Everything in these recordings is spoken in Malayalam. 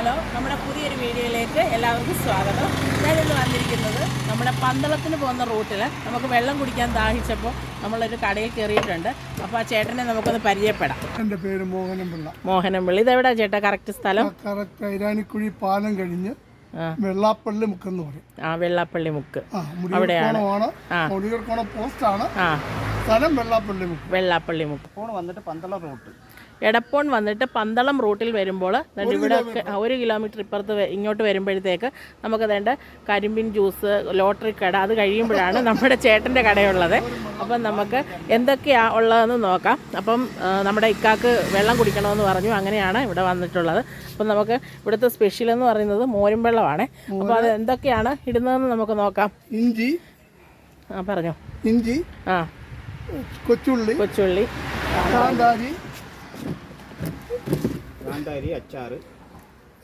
ഹലോ നമ്മുടെ പുതിയൊരു വീഡിയോയിലേക്ക് എല്ലാവർക്കും സ്വാഗതം. ഞാനിന്ന് വന്നിരിക്കുന്നത് നമ്മുടെ പന്തളത്തിന് പോകുന്ന റൂട്ടിൽ നമുക്ക് വെള്ളം കുടിക്കാൻ ദാഹിച്ചപ്പോൾ നമ്മളൊരു കടയിൽ കയറിയിട്ടുണ്ട്. അപ്പോൾ ആ ചേട്ടനെ നമുക്കൊന്ന് പരിചയപ്പെടാം. എന്റെ പേര് മോഹനംപിള്ള മോഹനം വിളി ഇതെവിടാ ചേട്ടാ? കറക്റ്റ് സ്ഥലം? കറക്റ്റ് ഐരാനിക്കുഴി പാലം കഴിഞ്ഞ് വെള്ളാപ്പള്ളി മുക്ക് എന്ന് പറയും. ആ വെള്ളാപ്പള്ളി മുക്ക്. മുടിയൂർക്കോണം പോസ്റ്റാണ് ആ. സ്ഥലം വെള്ളാപ്പള്ളി മുക്ക്. വെള്ളാപ്പള്ളി മുക്ക്. ഫോൺ വന്നിട്ട് പന്തള റൂട്ട്. എടപ്പോൺ വന്നിട്ട് പന്തളം റൂട്ടിൽ വരുമ്പോൾ ഇവിടെ ഒരു കിലോമീറ്റർ ഇപ്പുറത്ത് ഇങ്ങോട്ട് വരുമ്പോഴത്തേക്ക് നമുക്ക് വേണ്ട കരിമ്പിൻ ജ്യൂസ് ലോട്ടറി കട അത് കഴിയുമ്പോഴാണ് നമ്മുടെ ചേട്ടന്റെ കടയുള്ളത്. അപ്പം നമുക്ക് എന്തൊക്കെയാണ് ഉള്ളതെന്ന് നോക്കാം. അപ്പം നമ്മുടെ ഇക്കാക്ക് വെള്ളം കുടിക്കണമെന്ന് പറഞ്ഞു. അങ്ങനെയാണ് ഇവിടെ വന്നിട്ടുള്ളത്. അപ്പം നമുക്ക് ഇവിടുത്തെ സ്പെഷ്യൽ എന്ന് പറയുന്നത് മോരും വെള്ളമാണ്. അപ്പോൾ അത് എന്തൊക്കെയാണ് ഇടുന്നതെന്ന് നമുക്ക് നോക്കാം. ഇഞ്ചി. ആ പറഞ്ഞോ. ഇഞ്ചി. ആ. കൊച്ചുള്ളി. കൊച്ചുള്ളി. കാന്താരി. കാന്താരി അച്ചാർ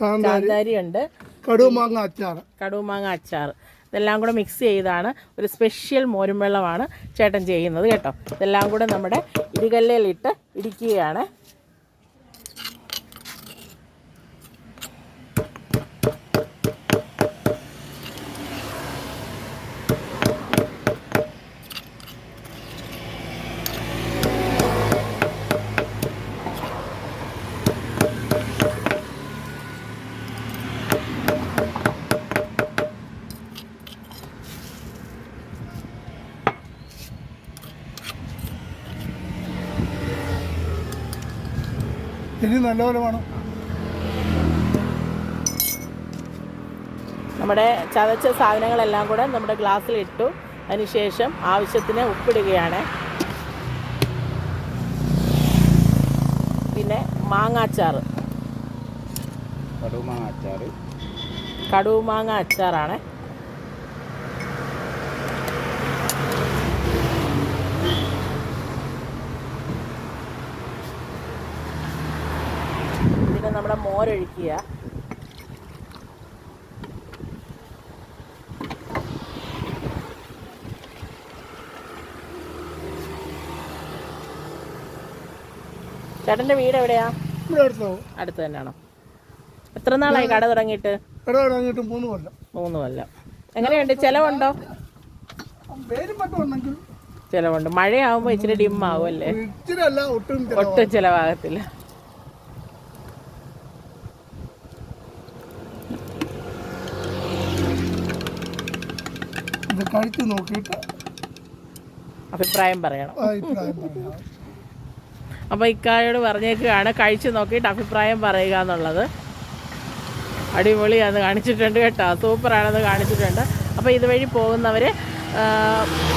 കാന്താരി ഉണ്ട്. കടുമാങ്ങ അച്ചാർ കടുമാങ്ങ അച്ചാർ ഇതെല്ലാം കൂടെ മിക്സ് ചെയ്താണ്. ഒരു സ്പെഷ്യൽ മോരും വെള്ളമാണ് ചേട്ടൻ ചെയ്യുന്നത് കേട്ടോ. ഇതെല്ലാം കൂടെ നമ്മുടെ ഇടികല്ലയിലിട്ട് ഇടിക്കുകയാണ്. ഇനി നല്ലപോലെ വേണം. നമ്മുടെ ചതച്ച സാധനങ്ങളെല്ലാം കൂടെ നമ്മുടെ ഗ്ലാസ്സിൽ ഇട്ടു. അതിനുശേഷം ആവശ്യത്തിന് ഉപ്പിടുകയാണ്. പിന്നെ മാങ്ങാച്ചാർ കടുമാങ്ങ അച്ചാറ് കടുമാങ്ങ അച്ചാറാണ് നമ്മുടെ മോരൊഴിക്കുക ചേട്ടന്റെ വീട് എവിടെയാ? അടുത്ത്? തന്നെയാണോ? എത്ര നാളായി കട തുടങ്ങിയിട്ട്? മൂന്ന് കൊല്ലം. മൂന്ന് കൊല്ലം. എങ്ങനെയുണ്ട്? ചെലവുണ്ടോ? ചെലവുണ്ട്. മഴയാവുമ്പോ ഇച്ചിരി ഡിം ആവും അല്ലേ ഒട്ടും ചെലവാകത്തില്ല ഒട്ടും ചിലവാകത്തില്ല. ഇത് കഴിച്ചു നോക്കിയിട്ട് അഭിപ്രായം പറയണം. അഭിപ്രായം പറയാം അപ്പോൾ ഇക്കായോട് പറഞ്ഞേക്കുകയാണ് കഴിച്ചു നോക്കിയിട്ട് അഭിപ്രായം പറയുക എന്നുള്ളത്. അടിപൊളിയാന്ന് കാണിച്ചിട്ടുണ്ട് കേട്ടോ. സൂപ്പറാണെന്ന് കാണിച്ചിട്ടുണ്ട്. അപ്പോൾ ഇതുവഴി പോകുന്നവർ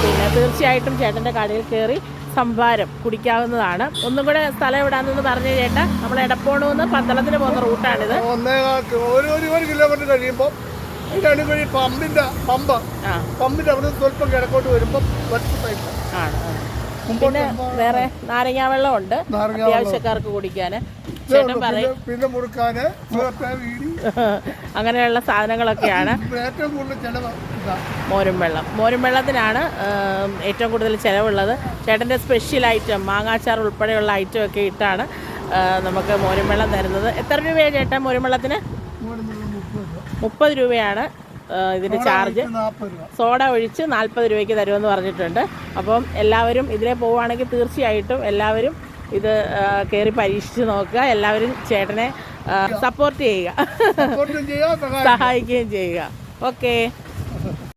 പിന്നെ തീർച്ചയായിട്ടും ചേട്ടന്റെ കടയിൽ കയറി സംഭാരം കുടിക്കാവുന്നതാണ്. ഒന്നും കൂടെ സ്ഥലം എവിടാന്നെന്ന് പറഞ്ഞു ചേട്ടാ നമ്മൾ എടപ്പോണൂന്ന് പന്തളത്തിന് പോകുന്ന റൂട്ടാണിത്. കിലോമീറ്റർ കഴിയുമ്പോൾ അടുക്കളി പമ്പിന്റെ പമ്പ്. ആ. അവിടെ സ്വല്പം കിഴക്കോട്ട് വരുമ്പോൾ വലത്ത് സൈഡ് പിന്നെ വേറെ നാരങ്ങാ വെള്ളം. ഉണ്ട് അത്യാവശ്യക്കാർക്ക് കുടിക്കാൻ. ചേട്ടൻ പറയും. പിന്നെ മുറുക്കാന് അങ്ങനെയുള്ള സാധനങ്ങളൊക്കെയാണ്. ഏറ്റവും കൂടുതൽ ചെലവ് മോരും വെള്ളം. മോരും വെള്ളത്തിനാണ് ഏറ്റവും കൂടുതൽ ചിലവുള്ളത്. ചേട്ടന്റെ സ്പെഷ്യൽ ഐറ്റം മാങ്ങാച്ചാർ ഉൾപ്പെടെയുള്ള ഐറ്റം ഒക്കെ ഇട്ടാണ് നമുക്ക് മോരും വെള്ളം തരുന്നത്. എത്ര രൂപയാണ് ചേട്ടൻ മോരും വെള്ളത്തിന്? മുപ്പത് രൂപ മുപ്പത് രൂപയാണ് ഇതിന്റെ ചാർജ്. സോഡ ഒഴിച്ച് നാൽപ്പത് രൂപയ്ക്ക് തരുമെന്ന് പറഞ്ഞിട്ടുണ്ട്. അപ്പം എല്ലാവരും ഇതിലെ പോവുകയാണെങ്കിൽ തീർച്ചയായിട്ടും എല്ലാവരും ഇത് കയറി പരീക്ഷിച്ച് നോക്കുക. എല്ലാവരും ചേട്ടനെ സപ്പോർട്ട് ചെയ്യുക. സഹായിക്കുകയും ചെയ്യുക. ഓക്കേ